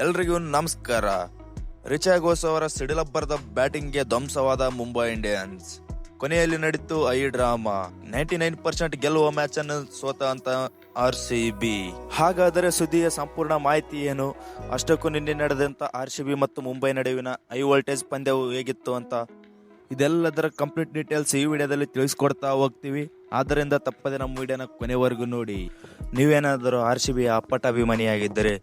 ಎಲ್ರಿಗೂ ನಮಸ್ಕಾರ. ರಿಚಾ ಘೋಸ್ ಅವರ ಸಿಡಿಲಬ್ಬರದ ಬ್ಯಾಟಿಂಗ್ಗೆ ಧ್ವಂಸವಾದ ಮುಂಬೈ ಇಂಡಿಯನ್ಸ್. ಕೊನೆಯಲ್ಲಿ ನಡೀತು I drama. Ninety nine percent ಗೆಲ್ಲುವ ಮ್ಯಾಚ್ ಅನ್ನು ಸೋತ ಅಂತ ಆರ್ ಸಿ ಬಿ. ಹಾಗಾದರೆ ಸುದ್ದಿಯ ಸಂಪೂರ್ಣ ಮಾಹಿತಿ ಏನು? ಅಷ್ಟಕ್ಕೂ ನಿನ್ನೆ ನಡೆದಂತ ಆರ್ ಸಿ ಬಿ ಮತ್ತು ಮುಂಬೈ ನಡುವಿನ ಹೈ ವೋಲ್ಟೇಜ್ ಪಂದ್ಯವು ಹೇಗಿತ್ತು ಅಂತ ಇದೆಲ್ಲದರ ಕಂಪ್ಲೀಟ್ ಡೀಟೇಲ್ಸ್ ಈ ವಿಡಿಯೋದಲ್ಲಿ ತಿಳಿಸ್ಕೊಡ್ತಾ ಹೋಗ್ತೀವಿ. ಆದ್ದರಿಂದ ತಪ್ಪದೆ ನಮ್ಮ ವಿಡಿಯೋನ ಕೊನೆವರೆಗೂ ನೋಡಿ. ನೀವೇನಾದರೂ ಆರ್ ಸಿ ಬಿ ಅಪ್ಪಟ ಅಭಿಮಾನಿಯಾಗಿದ್ದರೆ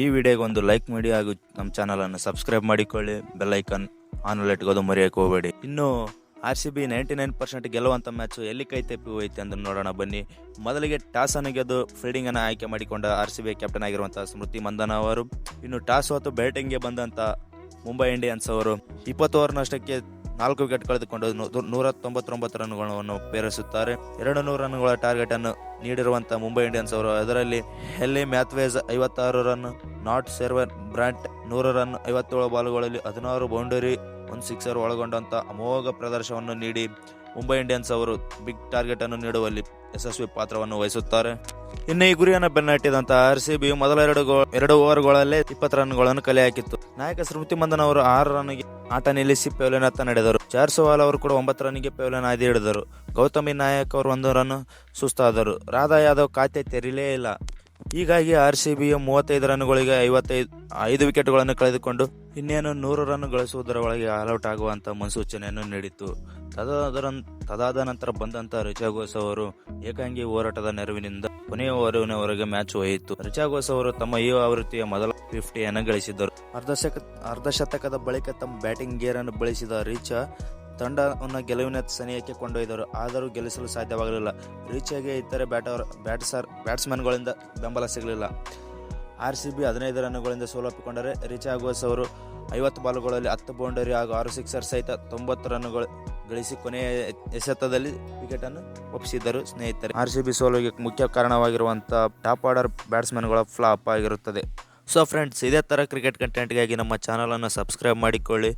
ಈ ವಿಡಿಯೋಗೆ ಒಂದು ಲೈಕ್ ಮಾಡಿ ಹಾಗೂ ನಮ್ಮ ಚಾನಲನ್ನು ಸಬ್ಸ್ಕ್ರೈಬ್ ಮಾಡಿಕೊಳ್ಳಿ. ಬೆಲ್ ಐಕನ್ ಆನ್ ಇಟ್ಕೋದು ಮರೆಯೋಕೆ ಹೋಗಬೇಡಿ. ಇನ್ನು R C B ninety nine percent ಗೆಲ್ಲುವಂಥ match ಎಲ್ಲಿ ಕೈ ತಪ್ಪಿ ಹೋಯ್ತು ಅಂತ ನೋಡೋಣ. ಬನ್ನಿ. ಮೊದಲಿಗೆ ಟಾಸ್ ಅನ್ನು ಗೆದ್ದು ಫೀಲ್ಡಿಂಗ್ ಅನ್ನು ಆಯ್ಕೆ ಮಾಡಿಕೊಂಡ ಆರ್ ಸಿ ಬಿ ಕ್ಯಾಪ್ಟನ್ ಆಗಿರುವಂಥ ಸ್ಮೃತಿ ಮಂದನ ಅವರು. ಇನ್ನು ಟಾಸ್ ಹೊತ್ತು ಬ್ಯಾಟಿಂಗ್ಗೆ ಬಂದಂತ ಮುಂಬೈ ಇಂಡಿಯನ್ಸ್ ಅವರು ಇಪ್ಪತ್ತು ಓವರ್ನಷ್ಟಕ್ಕೆ ನಾಲ್ಕು ವಿಕೆಟ್ ಕಳೆದುಕೊಂಡು ನೂರ ತೊಂಬತ್ತೊಂಬತ್ತು ರನ್ಗಳನ್ನು ಪೇರಿಸುತ್ತಾರೆ. ಎರಡು ನೂರು ರನ್ಗಳ ಟಾರ್ಗೆಟ್ ಅನ್ನು ನೀಡಿರುವಂತಹ ಮುಂಬೈ ಇಂಡಿಯನ್ಸ್ ಅವರು. ಅದರಲ್ಲಿ ಹೆಲ್ಲಿ ಮ್ಯಾಥ್ವೇಸ್ ಐವತ್ತಾರು ರನ್, ನಾಟ್ ಸೆರ್ವರ್ ಬ್ರಾಂಟ್ ನೂರು ರನ್, ಐವತ್ತೇಳು ಬಾಲುಗಳಲ್ಲಿ ಹದಿನಾರು ಬೌಂಡರಿ, ಒಂದು ಸಿಕ್ಸರ್ ಒಳಗೊಂಡಂತ ಅಮೋಘ ಪ್ರದರ್ಶನವನ್ನು ನೀಡಿ ಮುಂಬೈ ಇಂಡಿಯನ್ಸ್ ಅವರು ಬಿಗ್ ಟಾರ್ಗೆಟ್ ಅನ್ನು ನೀಡುವಲ್ಲಿ ಯಶಸ್ವಿ ಪಾತ್ರವನ್ನು ವಹಿಸುತ್ತಾರೆ. ಇನ್ನು ಈ ಗುರಿಯನ್ನು ಬೆನ್ನಟ್ಟಿದಂತ ಆರ್ ಸಿ ಬಿ ಮೊದಲ ಎರಡು ಎರಡು ಓವರ್ಗಳಲ್ಲೇ ಇಪ್ಪತ್ತು ರನ್ಗಳನ್ನು ಕಲೆ ಹಾಕಿತ್ತು. ನಾಯಕ ಸ್ಮೃತಿ ಮಂದನ್ ಅವರು ಆರು ರನ್ಗೆ ಆಟ ನಿಲ್ಲಿಸಿ ಪೇವಲಿನತ್ತ ನಡೆದರು. ಜಾರ್ಸೋವಾಲ್ ಅವರು ಕೂಡ ಒಂಬತ್ತು ರನ್ಗೆ ಪೇವಲಿನ ಆದಿ ಹಿಡಿದರು. ಗೌತಮಿ ನಾಯಕ್ ಅವರು ಒಂದು ರನ್ ಸುಸ್ತಾದರು. ರಾಧಾ ಯಾದವ್ ಖಾತೆ ತೆರೀಲೇ ಇಲ್ಲ. ಹೀಗಾಗಿ ಆರ್ ಸಿ ಬಿಯ ಮೂವತ್ತೈದು ರನ್ಗಳಿಗೆ ಐವತ್ತೈದು, ಐದು ವಿಕೆಟ್ಗಳನ್ನು ಕಳೆದುಕೊಂಡು ಇನ್ನೇನು ನೂರು ರನ್ ಗಳಿಸುವುದರ ಒಳಗೆ ಆಲ್ಔಟ್ ಆಗುವಂತ ಮುನ್ಸೂಚನೆಯನ್ನು ನೀಡಿತು ತದಾದ ತದಾದ ನಂತರ ಬಂದಂತ ರಿಚಾ ಘೋಸ್ ಅವರು ಏಕಾಂಗಿ ಹೋರಾಟದ ನೆರವಿನಿಂದ ಕೊನೆಯ ಓವರಿನವರೆಗೆ ಮ್ಯಾಚ್ ಒಯ್ಯಿತು. ರಿಚಾ ಘೋಸ್ ಅವರು ತಮ್ಮ ಈ ಆವೃತ್ತಿಯ ಮೊದಲ ಫಿಫ್ಟಿಯನ್ನು ಗಳಿಸಿದರು. ಅರ್ಧ ಅರ್ಧಶತಕದ ಶತಕದ ಬಳಿಕ ತಮ್ಮ ಬ್ಯಾಟಿಂಗ್ ಗೇರ್ ಅನ್ನು ಬಳಸಿದ ರಿಚಾ ತಂಡವನ್ನು ಗೆಲುವಿನ ಸನಿಹಕ್ಕೆ ಕೊಂಡೊಯ್ದರು. ಆದರೂ ಗೆಲ್ಲಿಸಲು ಸಾಧ್ಯವಾಗಲಿಲ್ಲ. ರಿಚಾಗೆ ಇತರೆ ಬ್ಯಾಟರ್, ಬ್ಯಾಟ್ಸರ್ ಬ್ಯಾಟ್ಸ್ಮನ್ಗಳಿಂದ ಬೆಂಬಲ ಸಿಗಲಿಲ್ಲ. ಆರ್ ಸಿ ಬಿ ಹದಿನೈದು ರನ್ಗಳಿಂದ ಸೋಲಪ್ಪಿಕೊಂಡರೆ ರಿಚಾ ಗೋಸ್ ಅವರು ಐವತ್ತು ಬಾಲುಗಳಲ್ಲಿ ಹತ್ತು ಬೌಂಡರಿ ಹಾಗೂ ಆರು ಸಿಕ್ಸರ್ ಸಹಿತ ತೊಂಬತ್ತು ರನ್ಗಳು ಗಳಿಸಿ ಕೊನೆಯ ಎಸೆತದಲ್ಲಿ ವಿಕೆಟ್ ಅನ್ನು ಒಪ್ಪಿಸಿದ್ದರು ಸ್ನೇಹಿತರೆ. ಆರ್ ಸಿ ಬಿ ಸೋಲಿಗೆ ಮುಖ್ಯ ಕಾರಣವಾಗಿರುವಂತಹ ಟಾಪ್ ಆರ್ಡರ್ ಬ್ಯಾಟ್ಸ್ಮನ್ಗಳ ಫ್ಲಾಪ್ ಆಗಿರುತ್ತದೆ. ಸೊ ಫ್ರೆಂಡ್ಸ್ ಇದೇ ಥರ ಕ್ರಿಕೆಟ್ ಕಂಟೆಂಟ್ಗಾಗಿ ನಮ್ಮ ಚಾನಲನ್ನು ಸಬ್ಸ್ಕ್ರೈಬ್ ಮಾಡಿಕೊಳ್ಳಿ.